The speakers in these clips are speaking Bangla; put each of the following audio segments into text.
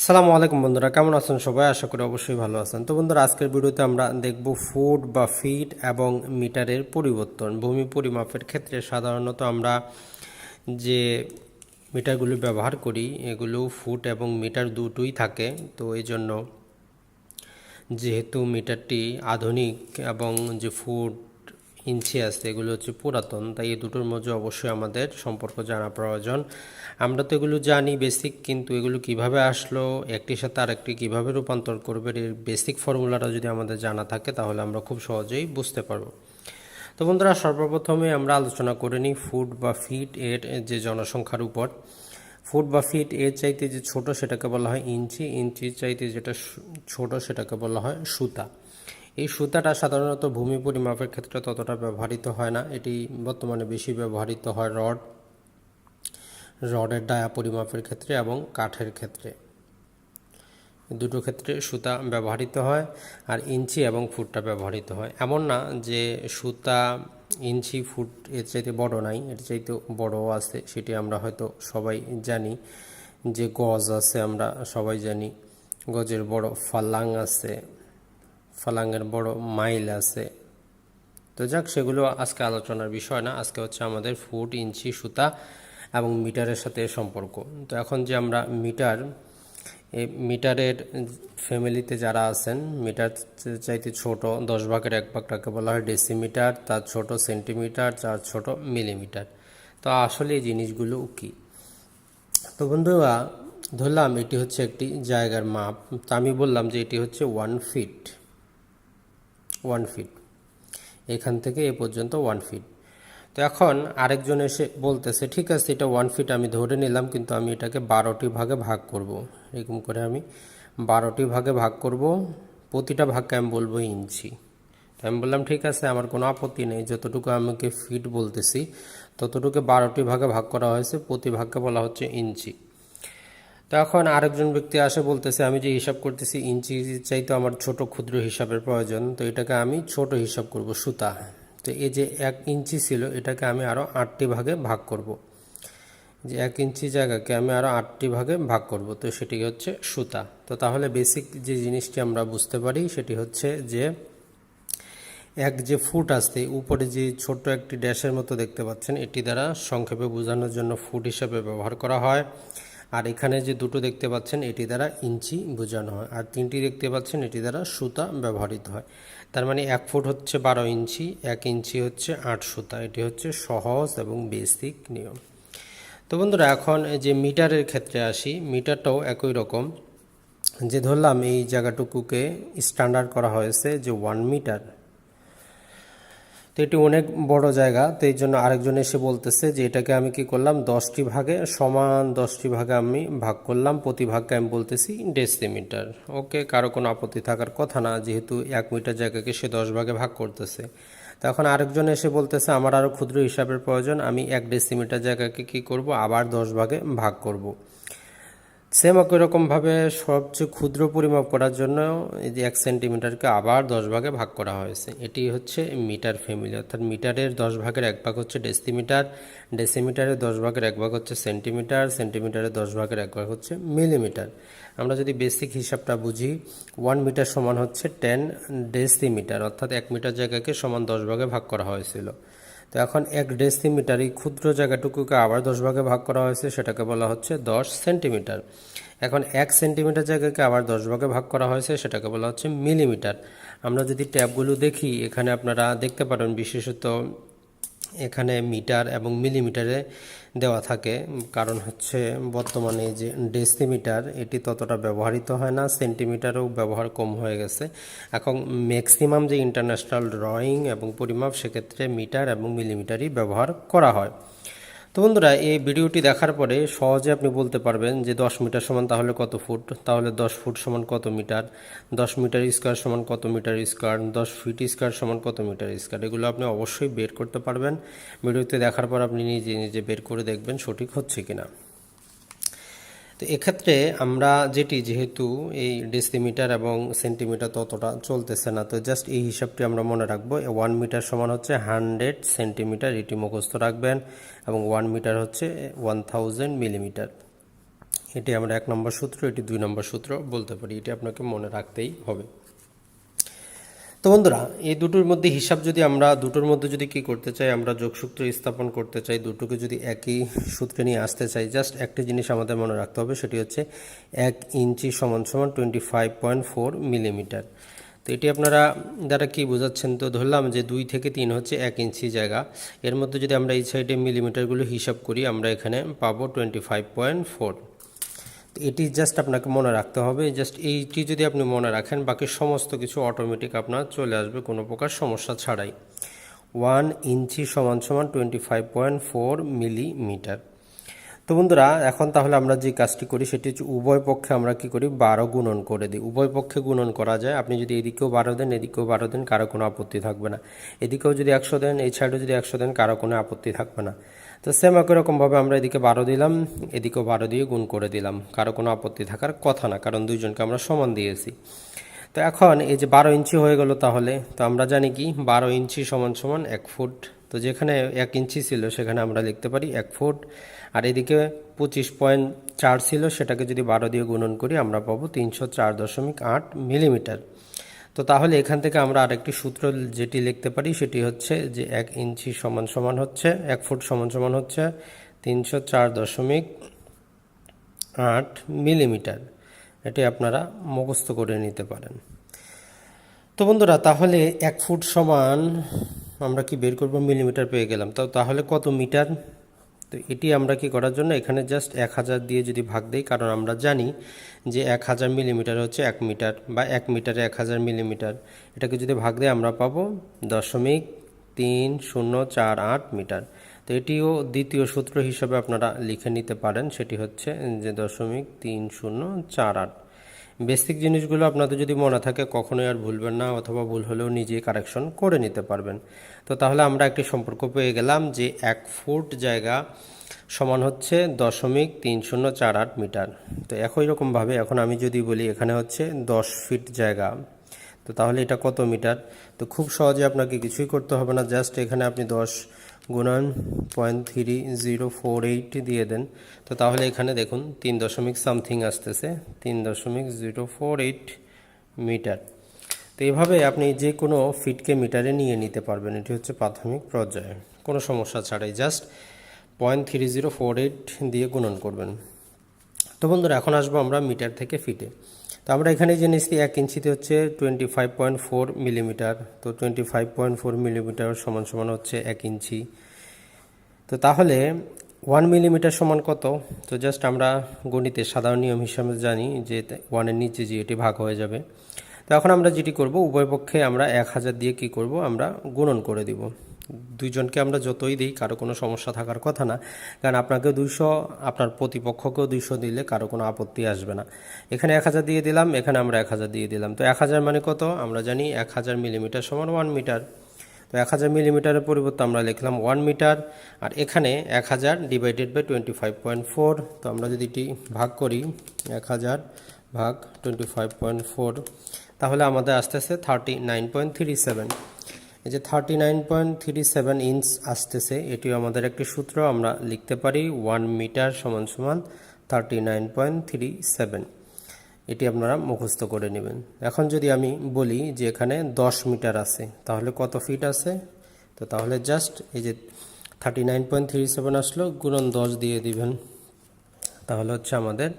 আসসালামু আলাইকুম বন্ধুরা, কেমন আছেন সবাই? আশা করি অবশ্যই ভালো আছেন। তো বন্ধুরা, আজকের ভিডিওতে আমরা দেখব ফুট বা ফিট এবং মিটারের পরিবর্তন, ভূমি পরিমাপের ক্ষেত্রে। সাধারণত আমরা যে মিটারগুলো ব্যবহার করি, এগুলো ফুট এবং মিটার দুটোই থাকে। তো এই জন্য যেহেতু মিটারটি আধুনিক এবং যে ফুট ইঞ্চি আছে, এগুলো হচ্ছে পুরাতন, তাই এই দুটোর মধ্যে অবশ্যই আমাদের সম্পর্ক জানা প্রয়োজন। আমরা তো এগুলো জানি বেসিক কিন্তু এগুলো কীভাবে আসলো, একটির সাথে আরেকটি কীভাবে রূপান্তর করবে, এর বেসিক ফর্মুলাটা যদি আমাদের জানা থাকে, তাহলে আমরা খুব সহজেই বুঝতে পারব। তো বন্ধুরা, সর্বপ্রথমে আমরা আলোচনা করে নিই ফুট বা ফিট এর যে জনসংখ্যার উপর। ফুট বা ফিট এর চাইতে যে ছোট, সেটাকে বলা হয় ইঞ্চি। ইঞ্চির চাইতে যেটা ছোট, সেটাকে বলা হয় সুতা। এই সুতাটা সাধারণত ভূমি পরিমাপের ক্ষেত্রে ততটা ব্যবহৃত হয় না। এটি বর্তমানে বেশি ব্যবহৃত হয় রড, রডের ডায়া পরিমাপের ক্ষেত্রে এবং কাঠের ক্ষেত্রে। দুটো ক্ষেত্রে সুতা ব্যবহৃত হয় আর ইঞ্চি এবং ফুটটা ব্যবহৃত হয়। এমন না যে সুতা ইঞ্চি, ফুট এর চাইতে বড় নাই, এর চাইতে বড়ও আছে, সেটি আমরা হয়তো সবাই জানি। যে গজ আছে আমরা সবাই জানি, গজের বড় ফালাং আছে ফালাঙ্গের বড় মাইল আছে। তো যাক, সেগুলো আজকে আলোচনার বিষয় না, আজকে হচ্ছে আমাদের ফুট ইঞ্চি সুতা এবং মিটারের সাথে সম্পর্ক। তো এখন যে আমরা মিটার, এই মিটারের ফ্যামিলিতে যারা আছেন, মিটার চাইতে ছোট, দশ ভাগের এক ভাগটাকে বলা হয় ডেসিমিটার, তার ছোট সেন্টিমিটার তার ছোট মিলিমিটার। তো আসলে এই জিনিসগুলো কি? তো বন্ধুরা, ধরলাম এটি হচ্ছে একটি জায়গার মাপ। তো আমি বললাম যে এটি হচ্ছে ওয়ান ফিট ওয়ান ফিট এখান থেকে এ পর্যন্ত ওয়ান ফিট তো এখন আরেকজন এসে বলতেছে, ঠিক আছে, এটা ওয়ান ফিট আমি ধরে নিলাম, কিন্তু আমি এটাকে বারোটি ভাগে ভাগ করব। এরকম করে আমি বারোটি ভাগে ভাগ করব। প্রতিটা ভাগকে আমি বলব ইঞ্চি। তো আমি বললাম, ঠিক আছে, আমার কোনো আপত্তি নেই। যতটুকু আমাকে ফিট বলতেছি, ততটুকু বারোটি ভাগে ভাগ করা হয়েছে, প্রতি ভাগকে বলা হচ্ছে ইঞ্চি। তো এখন আরেকজন ব্যক্তি আসে, বলতেছে, আমি যে হিসাব করতেছি ইঞ্চি চাই তো আমার ছোট ক্ষুদ্র হিসাবের প্রয়োজন, তো এটাকে আমি ছোট হিসাব করব, সুতা। তো এই যে এক ইঞ্চি ছিল, এটাকে আমি আরও আটটি ভাগে ভাগ করব। যে এক ইঞ্চি জায়গাকে আমি আরও আটটি ভাগে ভাগ করব, তো সেটি হচ্ছে সুতা। তো তাহলে বেসিক যে জিনিসটি আমরা বুঝতে পারি, সেটি হচ্ছে যে এক যে ফুট আসতে উপরে যে ছোট্ট একটি ড্যাশের মতো দেখতে পাচ্ছেন, এটি দ্বারা সংক্ষেপে বোঝানোর জন্য ফুট হিসাবে ব্যবহার করা হয়। আর এখানে যে দুটো দেখতে পাচ্ছেন, এটি দ্বারা ইঞ্চি বোঝানো হয়। আর তিনটি দেখতে পাচ্ছেন, এটি দ্বারা সুতা ব্যবহৃত হয়। তার মানে এক ফুট হচ্ছে বারো ইঞ্চি, এক ইঞ্চি হচ্ছে আট সুতা। এটি হচ্ছে সহজ এবং বেসিক নিয়ম। তো বন্ধুরা, এখন যে মিটারের ক্ষেত্রে আসি। মিটারটাও একই রকম। যে ধরলাম, এই জায়গাটুকুকে স্ট্যান্ডার্ড করা হয়েছে যে ওয়ান মিটার তো এটি অনেক বড় জায়গা, তো এই জন্য আরেকজন এসে বলতেছে যে এটাকে আমি কি করলাম? দশটি ভাগে, সমান দশটি ভাগে আমি ভাগ করলাম, প্রতি ভাগকে আমি বলতেছি ডেসিমিটার। ওকে, কারও কোনো আপত্তি থাকার কথা না, যেহেতু এক মিটার জায়গাকে সে দশ ভাগে ভাগ করতেছে। তখন আরেকজন এসে বলতেছে, আমার আরও ক্ষুদ্র হিসাবের প্রয়োজন, আমি এক ডেসিমিটার জায়গাকে কি করব? আবার দশ ভাগে ভাগ করব। সেম একই রকমভাবে সবচেয়ে ক্ষুদ্র পরিমাপ করার জন্য এই যে এক সেন্টিমিটারকে আবার দশ ভাগে ভাগ করা হয়েছে। এটি হচ্ছে মিটার ফ্যামিলি। অর্থাৎ মিটারের দশ ভাগের এক ভাগ হচ্ছে ডেসিমিটার, ডেসিমিটারের দশ ভাগের এক ভাগ হচ্ছে সেন্টিমিটার, সেন্টিমিটারের দশ ভাগের এক ভাগ হচ্ছে মিলিমিটার। আমরা যদি বেসিক হিসাবটা বুঝি, ওয়ান মিটার সমান হচ্ছে টেন ডেসিমিটার, অর্থাৎ এক মিটার জায়গাকে সমান দশ ভাগে ভাগ করা হয়েছিল। তো এখন এক ডেসিমিটার এই ক্ষুদ্র জায়গাটুকুকে আবার দশ ভাগে ভাগ করা হয়েছে, সেটাকে বলা হচ্ছে দশ সেন্টিমিটার। এখন এক সেন্টিমিটার জায়গাকে আবার দশ ভাগে ভাগ করা হয়েছে, সেটাকে বলা হচ্ছে মিলিমিটার। আমরা যদি ট্যাপগুলো দেখি, এখানে আপনারা দেখতে পারেন বিশেষত এখানে মিটার এবং মিলিমিটারে দেওয়া থাকে। কারণ হচ্ছে বর্তমানে যে ডেসিমিটার, এটি ততটা ব্যবহৃত হয় না, সেন্টিমিটারও ব্যবহার কম হয়ে গেছে। এখন ম্যাক্সিমাম যে ইন্টারন্যাশনাল ড্রয়িং এবং পরিমাপ, সেক্ষেত্রে মিটার এবং মিলিমিটারই ব্যবহার করা হয়। তো বন্ধুরা, এই ভিডিওটি দেখার পরে সহজে আপনি বলতে পারবেন যে দশ মিটার সমান তাহলে কত ফুট? তাহলে দশ ফুট সমান কত মিটার? দশ মিটার স্কোয়ার সমান কত মিটার স্কোয়ার? দশ ফিট স্কোয়ার সমান কত মিটার স্কোয়ার? এগুলো আপনি অবশ্যই বের করতে পারবেন। ভিডিওতে দেখার পর আপনি নিজে নিজে বের করে দেখবেন সঠিক হচ্ছে কিনা। তো এক্ষেত্রে আমরা যেটি, যেহেতু এই ডেসিমিটার এবং সেন্টিমিটার ততটা চলতেছে না, তো জাস্ট এই হিসাবটি আমরা মনে রাখব ওয়ান মিটার সমান হচ্ছে হান্ড্রেড সেন্টিমিটার এটি মুখস্থ রাখবেন এবং ওয়ান মিটার হচ্ছে ওয়ান থাউজেন্ড মিলিমিটার এটি আমরা এক নম্বর সূত্র, এটি দুই নম্বর সূত্র বলতে পারি, এটি আপনাকে মনে রাখতেই হবে। তো বন্ধুরা, এই দুটোর মধ্যে হিসাব যদি আমরা, দুটোর মধ্যে যদি কি করতে চাই, আমরা যোগসূত্র স্থাপন করতে চাই, দুটোকে যদি একই সূত্রে নিয়ে আসতে চাই জাস্ট একটি জিনিস আমাদের মনে রাখতে হবে, সেটি হচ্ছে এক ইঞ্চি সমান সমান twenty five point four millimetre তো এটি আপনারা দ্বারা কি বোঝাচ্ছেন, তো ধরলাম যে দুই থেকে তিন হচ্ছে এক ইঞ্চি জায়গা। এর মধ্যে যদি আমরা এই সাইডে মিলিমিটারগুলো হিসাব করি, আমরা এখানে পাবো টোয়েন্টি ফাইভ পয়েন্ট ফোর এটি জাস্ট আপনাকে মনে রাখতে হবে জাস্ট এইটি যদি আপনি মনে রাখেন, বাকি সমস্ত কিছু অটোমেটিক আপনার চলে আসবে, কোনো প্রকার সমস্যা ছাড়াই। ওয়ান ইঞ্চি সমান সমান twenty five point four millimetre তো বন্ধুরা, এখন তাহলে আমরা যে কাজটি করি, সেটি হচ্ছে উভয় পক্ষে আমরা কি করি? বারো গুণন করে দিই। উভয় পক্ষে গুণন করা যায়। আপনি যদি এদিকেও বারো দেন, এদিকেও বারো দেন, কারও কোনো আপত্তি থাকবে না। এদিকেও যদি একশো দেন, এই সাইডেও যদি একশো দেন, কারও কোনো আপত্তি থাকবে না। তো সেম একই রকমভাবে আমরা এদিকে বারো দিলাম, এদিকেও বারো দিয়ে গুণ করে দিলাম। কারও কোনো আপত্তি থাকার কথা না, কারণ দুইজনকে আমরা সমান দিয়েছি। তো এখন এই যে বারো ইঞ্চি হয়ে গেল তাহলে, তো আমরা জানি কি, বারো ইঞ্চি সমান সমান এক ফুট। তো যেখানে এক ইঞ্চি ছিল সেখানে আমরা লিখতে পারি এক ফুট। আর এদিকে পঁচিশ পয়েন্ট চার ছিল, সেটাকে যদি বারো দিয়ে গুণন করি আমরা পাবো তিনশো চার দশমিক আট মিলিমিটার। তো তাহলে এখান থেকে আমরা আরেকটি সূত্র যেটি লিখতে পারি, সেটি হচ্ছে যে এক ইঞ্চি সমান সমান হচ্ছে, এক ফুট সমান সমান হচ্ছে তিনশো চার দশমিক আট মিলিমিটার। এটি আপনারা মুখস্থ করে নিতে পারেন। তো বন্ধুরা, তাহলে এক ফুট সমান আমরা কি বের করব? মিলিমিটার পেয়ে গেলাম। তো তাহলে কত মিটার? তো এটি আমরা কি করার জন্য? এখানে জাস্ট এক হাজার দিয়ে যদি ভাগ দিই, কারণ আমরা জানি যে এক হাজার মিলিমিটার হচ্ছে এক মিটার বা এক মিটারে এক হাজার মিলিমিটার এটাকে যদি ভাগ দিই, আমরা পাবো দশমিক তিন শূন্য চার আট মিটার। তো এটিও দ্বিতীয় সূত্র হিসাবে আপনারা লিখে নিতে পারেন। সেটি হচ্ছে যে দশমিক তিন শূন্য চার আট বেসিক জিনিসগুলো আপনাদের যদি মনে থাকে কখনোই আর ভুলবেন না, অথবা ভুল হলেও নিজে কারেকশন করে নিতে পারবেন। তো তাহলে আমরা একটি সম্পর্ক পেয়ে গেলাম যে এক ফুট জায়গা সমান হচ্ছে দশমিক তিন শূন্য চার আট মিটার। তো একই রকমভাবে এখন আমি যদি বলি এখানে হচ্ছে দশ ফিট জায়গা। তো তাহলে এটা কত মিটার? তো খুব সহজে আপনাকে কিছুই করতে হবে না, জাস্ট এখানে আপনি দশ গুণন point three zero four eight দিয়ে দেন। তো তাহলে এখানে দেখুন, তিন দশমিক সামথিং আসতেছে, তিন দশমিক জিরো ফোর এইট মিটার তো এইভাবে আপনি যে কোনো ফিটকে মিটারে নিয়ে নিতে পারবেন, এটি হচ্ছে প্রাথমিক পর্যায়ে। কোনো সমস্যা ছাড়াই just point three zero four eight দিয়ে গুণন করবেন। তো বন্ধুরা, এখন আসব আমরা মিটার থেকে ফিটে। আমরা এখানে যে নিচ্ছি এক ইঞ্চিতে হচ্ছে twenty five point four millimetre তো twenty five point four millimetre সমান সমান হচ্ছে এক ইঞ্চি। তো তাহলে ওয়ান মিলিমিটার সমান কত? তো জাস্ট আমরা গণিতের সাধারণ নিয়ম হিসাবে জানি যে ওয়ানের নিচে যে এটি ভাগ হয়ে যাবে। তো এখন আমরা যেটি করব, উভয় পক্ষে আমরা এক হাজার দিয়ে কি করব? আমরা গুণন করে দিব। দুইজনকে আমরা যতই দিই, কারও কোনো সমস্যা থাকার কথা না। কারণ আপনাকে দুইশো, আপনার প্রতিপক্ষকেও দুইশো দিলে কারও কোনো আপত্তি আসবে না। এখানে এক হাজার দিয়ে দিলাম, এখানে আমরা এক হাজার দিয়ে দিলাম। তো এক হাজার মানে কত? আমরা জানি এক হাজার মিলিমিটার সমান ওয়ান মিটার তো এক হাজার মিলিমিটারের পরিবর্তে আমরা লিখলাম ওয়ান মিটার আর এখানে এক হাজার divided by twenty five point four তো আমরা যদি এটি ভাগ করি, এক হাজার ভাগ টোয়েন্টি ফাইভ পয়েন্ট ফোর তাহলে আমাদের আসতেছে thirty nine point three seven এই যে thirty nine point three seven inch আসতেছে, এটিও আমাদের একটি সূত্র, আমরা লিখতে পারি ওয়ান মিটার সমান সমান thirty nine point three seven এটি আপনারা মুখস্থ করে নেবেন। এখন যদি আমি বলি যে এখানে দশ মিটার আছে, তাহলে কত ফিট আছে? তো তাহলে জাস্ট এই যে thirty nine point three seven আসলো, গুণন দশ দিয়ে দিবেন। তাহলে হচ্ছে আমাদের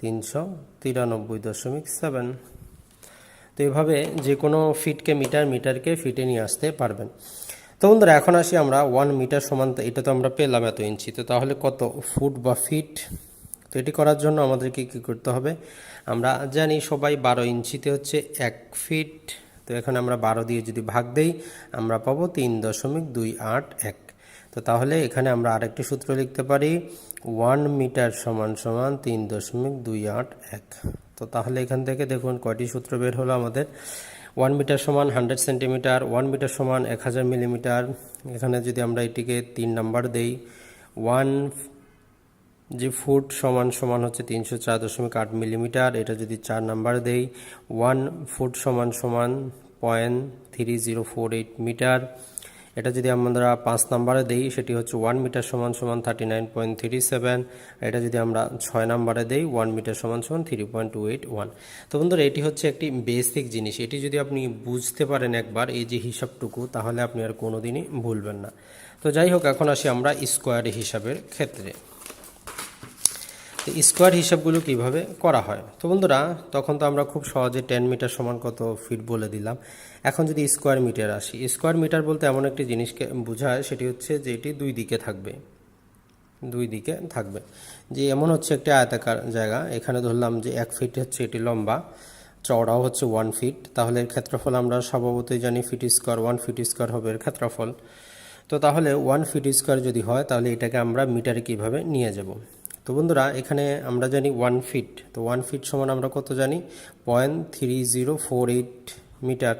তিনশো তিরানব্বই দশমিক সেভেন তো এভাবে যে কোনো ফিটকে মিটার, মিটারকে ফিটে নিয়ে আসতে পারবেন। তো বন্ধুরা, এখন আসি আমরা ওয়ান মিটার সমান এটা তো আমরা পেলাম এত ইঞ্চি। তো তাহলে কত? ফুট বা ফিট? তো এটি করার জন্য আমাদেরকে কী করতে হবে? আমরা জানি সবাই বারো ইঞ্চিতে হচ্ছে এক ফিট। তো এখন আমরা বারো দিয়ে যদি ভাগ দেই, আমরা পাবো তিন দশমিক দুই আট এক। তো তাহলে এখানে আমরা আরেকটি সূত্র লিখতে পারি ওয়ান মিটার সমান সমান তিন দশমিক দুই আট এক। তো তাহলে এখান থেকে দেখুন কয়টি সূত্র বের হলো আমাদের। ওয়ান মিটার সমান হান্ড্রেড সেন্টিমিটার ওয়ান মিটার সমান এক হাজার মিলিমিটার এখানে যদি আমরা এটিকে তিন নাম্বার দেই ওয়ান যে ফুট সমান সমান হচ্ছে তিনশো চার দশমিক আট মিলিমিটার এটা যদি চার নাম্বার দেই ওয়ান ফুট সমান সমান point three zero four eight metre এটা যদি আমরা পাঁচ নাম্বারে দেই, সেটি হচ্ছে ওয়ান মিটার সমান সমান thirty nine point three seven এটা যদি আমরা ছয় নাম্বারে দেই ওয়ান মিটার সমান সমান three point two eight one তো বন্ধুরা, এটি হচ্ছে একটি বেসিক জিনিস। এটি যদি আপনি বুঝতে পারেন একবার এই যে হিসাবটুকু, তাহলে আপনি আর কোনো দিনই ভুলবেন না। তো যাই হোক, এখন আসি আমরা স্কোয়ার হিসাবের ক্ষেত্রে। তো স্কোয়ার হিসাবগুলো কীভাবে করা হয়? তো বন্ধুরা, তখন তো আমরা খুব সহজে টেন মিটার সমান কত ফিট বলে দিলাম। এখন যদি স্কোয়ার মিটার আসি, স্কোয়ার মিটার বলতে এমন একটি জিনিসকে বোঝায়, সেটি হচ্ছে যে এটি দুই দিকে থাকবে। দুই দিকে থাকবে। যে এমন হচ্ছে একটি আয়তাকার জায়গা, এখানে ধরলাম যে এক ফিট হচ্ছে এটি লম্বা, চওড়াও হচ্ছে ওয়ান ফিট তাহলে এর ক্ষেত্রফল আমরা স্বভাবতই জানি feet square one feet square হবে এর ক্ষেত্রফল। তো তাহলে ওয়ান ফিট স্কোয়ার যদি হয়, তাহলে এটাকে আমরা মিটারে কীভাবে নিয়ে যাব? তো বন্ধুরা, এখানে আমরা জানি ওয়ান ফিট তো ওয়ান ফিট সমান আমরা কত জানি? Point three zero four eight metre.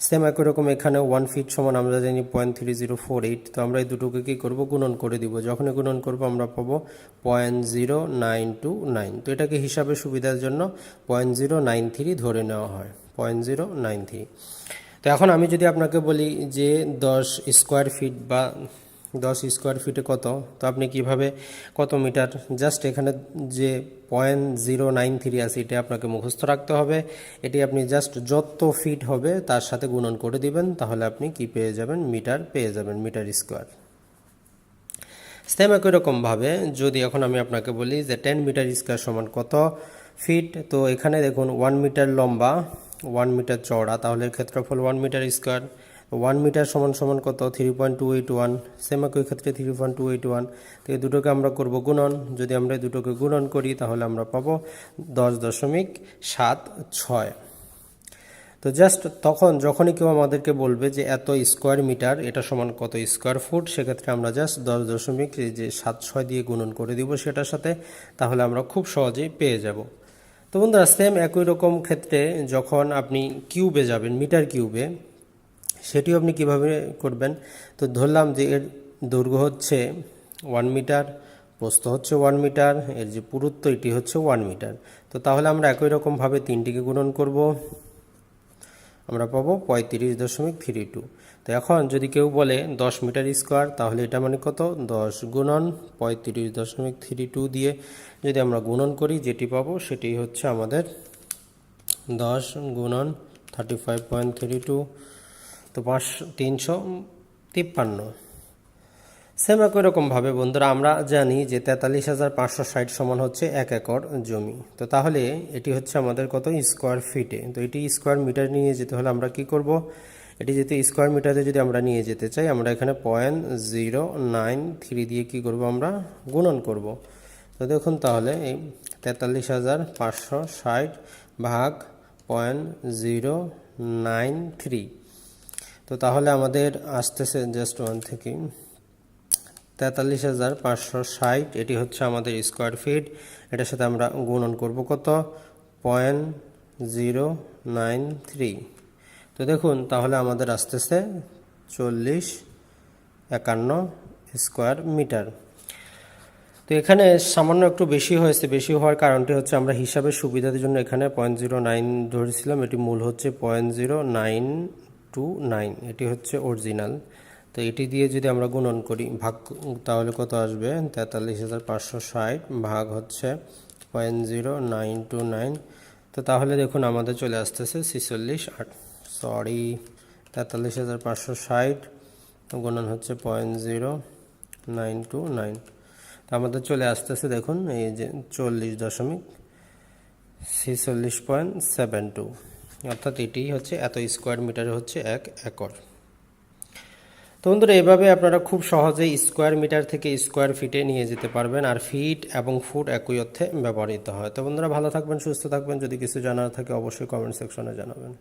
Same একই রকম এখানে ওয়ান ফিট সমান আমরা জানি point three zero four eight তো আমরা এই দুটোকে কী করব? গুণন করে দিব। যখনই গুণন করব, আমরা পাবো point zero nine two nine তো এটাকে হিসাবে সুবিধার জন্য পয়েন্ট জিরো নাইন থ্রি ধরে নেওয়া হয়। পয়েন্ট জিরো নাইন থ্রি তো এখন আমি যদি আপনাকে বলি যে দশ স্কোয়ার ফিট বা দশ স্কোয়ার ফিটে কত? তো আপনি কীভাবে কত মিটার জাস্ট এখানে যে পয়েন্ট জিরো নাইন থ্রি আছে, এটা আপনাকে মুখস্থ রাখতে হবে। এটি আপনি জাস্ট যত ফিট হবে, তার সাথে গুণন করে দিবেন, তাহলে আপনি কি পেয়ে যাবেন? মিটার পেয়ে যাবেন মিটার স্কোয়ার সেম একই রকমভাবে যদি এখন আমি আপনাকে বলি যে টেন মিটার স্কোয়ার সমান কত ফিট তো এখানে দেখুন ওয়ান মিটার লম্বা ওয়ান মিটার চওড়া, তাহলে ক্ষেত্রফল one metre square one metre সমান সমান কত? Three point two eight one same একই ক্ষেত্রে three point two eight one তো এই দুটোকে আমরা করব গুণন। যদি আমরা এই দুটোকে গুণন করি, তাহলে আমরা পাবো দশ দশমিক সাত ছয়। তো জাস্ট তখন যখনই কেউ আমাদেরকে বলবে যে এত স্কোয়ার মিটার এটা সমান কত স্কোয়ার ফুট সেক্ষেত্রে আমরা জাস্ট দশ দশমিক যে সাত ছয় দিয়ে গুণন করে দিব সেটার সাথে, তাহলে আমরা খুব সহজেই পেয়ে যাব। তো বন্ধুরা সেম একই রকম ক্ষেত্রে যখন আপনি কিউবে যাবেন মিটার কিউবে সেটিও আপনি কীভাবে করবেন? তো ধরলাম যে এর দৈর্ঘ্য হচ্ছে ওয়ান মিটার প্রস্থ হচ্ছে ওয়ান মিটার এর যে পুরুত্ব এটি হচ্ছে ওয়ান মিটার তো তাহলে আমরা একই রকমভাবে তিনটিকে গুণন করব। আমরা পাবো পঁয়ত্রিশ দশমিক থ্রি টু। তো এখন যদি কেউ বলে দশ মিটার স্কোয়ার, তাহলে এটা মানে কত? দশ গুণন পঁয়ত্রিশ দশমিক থ্রি টু দিয়ে যদি আমরা গুণন করি, যেটি পাবো সেটি হচ্ছে আমাদের দশ গুণন thirty five point three two তো পাঁচ, তিনশো তিপ্পান্ন। সেম একই রকমভাবে বন্ধুরা, আমরা জানি যে তেতাল্লিশ হাজার পাঁচশো ষাট সমান হচ্ছে এক একর জমি। তো তাহলে এটি হচ্ছে আমাদের কত? স্কোয়ার ফিটে। তো এটি স্কোয়ার মিটার নিয়ে যেতে হলে আমরা কি করব? এটি যদি স্কোয়ার মিটারে যদি আমরা নিয়ে যেতে চাই, আমরা এখানে পয়েন্ট জিরো নাইন থ্রি দিয়ে কি করব আমরা? গুণন করব। তো দেখুন তাহলে এই তেতাল্লিশ হাজার পাঁচশো ষাট ভাগ পয়েন্ট জিরো নাইন থ্রি। তো তাহলে আমাদের আসতেছে জাস্ট ওয়ান থেকে তেতাল্লিশ হাজার পাঁচশো ষাট। এটি হচ্ছে আমাদের স্কোয়ার ফিট এটার সাথে আমরা গুণন করব কত? Point zero nine three. তো দেখুন, তাহলে আমাদের আসতেছে চল্লিশ একান্ন স্কোয়ার মিটার তো এখানে সামান্য একটু বেশি হয়েছে, বেশি হওয়ার কারণটি হচ্ছে আমরা হিসাবের সুবিধার জন্য এখানে পয়েন্ট জিরো নাইন ধরেছিলাম। এটি মূল হচ্ছে point zero nine two nine এটি হচ্ছে অরিজিনাল তো এটি দিয়ে যদি আমরা গুণন করি, ভাগ তাহলে কত আসবে? তেতাল্লিশ হাজার পাঁচশো ষাট ভাগ হচ্ছে point zero nine two nine তো তাহলে দেখুন, আমাদের চলে আসতেছে ছিচল্লিশ আট। সরি তেতাল্লিশ হাজার পাঁচশো ষাট গুণন হচ্ছে point zero nine two nine তো আমাদের চলে আসতেছে দেখুন, এই যে চল্লিশ দশমিক ছিচল্লিশ পয়েন্ট সেভেন টু অর্থাৎ এটি হচ্ছে এত স্কোয়ার মিটারে হচ্ছে এক একর। তো বন্ধুরা, এভাবে আপনারা খুব সহজেই স্কোয়ার মিটার থেকে স্কোয়ার ফিটে নিয়ে যেতে পারবেন আর ফিট এবং ফুট একই অর্থে ব্যবহৃত হয়। তো বন্ধুরা, ভালো থাকবেন, সুস্থ থাকবেন। যদি কিছু জানার থাকে, অবশ্যই কমেন্ট সেকশনে জানাবেন।